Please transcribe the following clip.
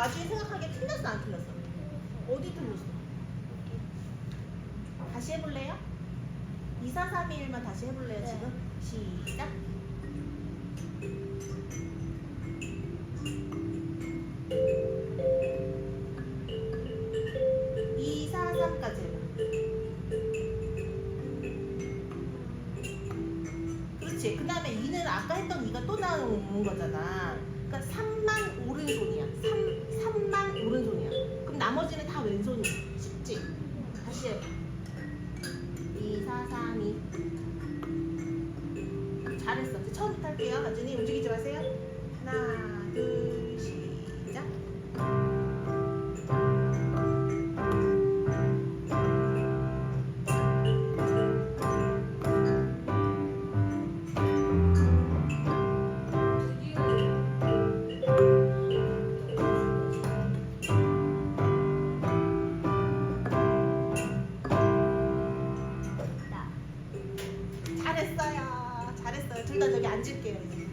나중에 생각하기에 틀렸어 안 틀렸어? 어디 틀렸어? 다시 해볼래요? 2, 4, 3, 2, 1만 다시 해볼래요 네. 지금? 시작 그렇지. 그 다음에 2는 아까 했던 2가 또 나오는 거잖아. 다 왼손이야. 쉽지? 다시 해봐. 2, 4, 3, 2. 잘했어. 이제 처음부터 할게요. 가준이 움직이지 마세요. 잘했어요. 잘했어요. 둘 다 저기 앉을게요.